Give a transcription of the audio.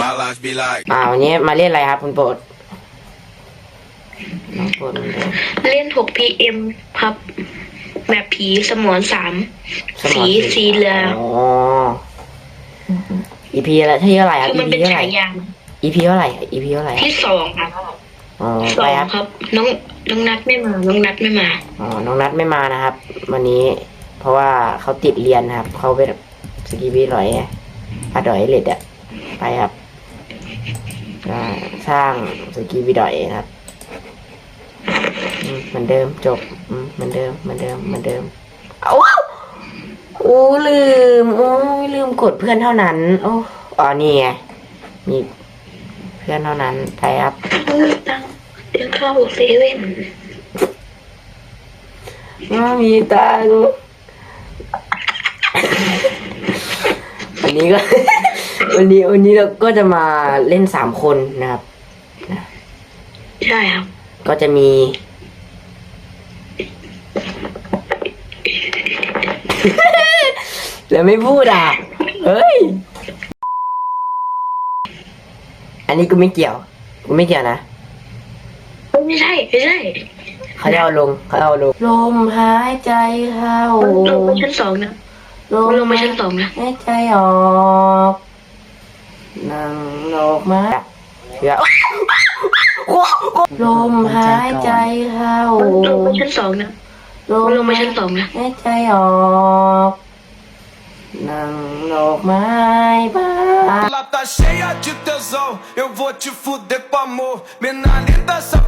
My life be like. อ่าวันนี้มาเล่นอะไรครับคุณโปรดน้องโปรดมันเดิมเล่น 6pm ครับ แบบผีสมอนสาม สมสีองสีเหลือง อ๋อ EP อะไรที่เท่าไหร่ครับ คือมัน EP เป็นเท่าไหร่ฉายา EP เท่าไหร่ EP เท่าไหร่ที่สองครับอ๋อสอไปงครับ ครับ น้องน้องนัดไม่มา น้องนัดไม่มา อ๋อน้องนัดไม่มานะครับ วันนี้ เพราะว่าเขาติดเรียนนะครับเขาเป็นสกีบีหน่อยไงอาดอยเลดอะไปครับก็ สร้างสกีบีดอยนะครับอืมเหมือนเดิมจบอืมเหมือนเดิมเหมือนเดิมเหมือนเดิมเอาว้าวโอ้ลืมโอ้ยลืมกดเพื่อนเท่านั้น โอ้อ๋อนี่ไงมีเพื่อนเท่านั้นไปครับเออตั้งเดี๋ยวเข้าเซเว่นไม่มีตังค์วันนี้ก็ วันนี้วันนี้เราก็จะมาเล่นสามคนนะครับใช่ครับ ก็จะมี แล้วไม่พูดอะ เฮ้ย อันนี้กูไม่เกี่ยว กูไม่เกี่ยวนะไม่ใช่ไม่ใช่เขาจะเอาลงเขาเอาลง ลมหายใจเข้าลงไปชั้นสองนะลมลงไปชั้นสองนะหายใจออก นั่งออกมาเชื่อลมหายใจเข้าลงไปชั้นสองนะลมลงไปชั้นสองนะหายใจออกนั่งดอกไม้บ้าน Ela tá cheia de tesão, eu vou te fuder com amor. Mina linda, safadinha,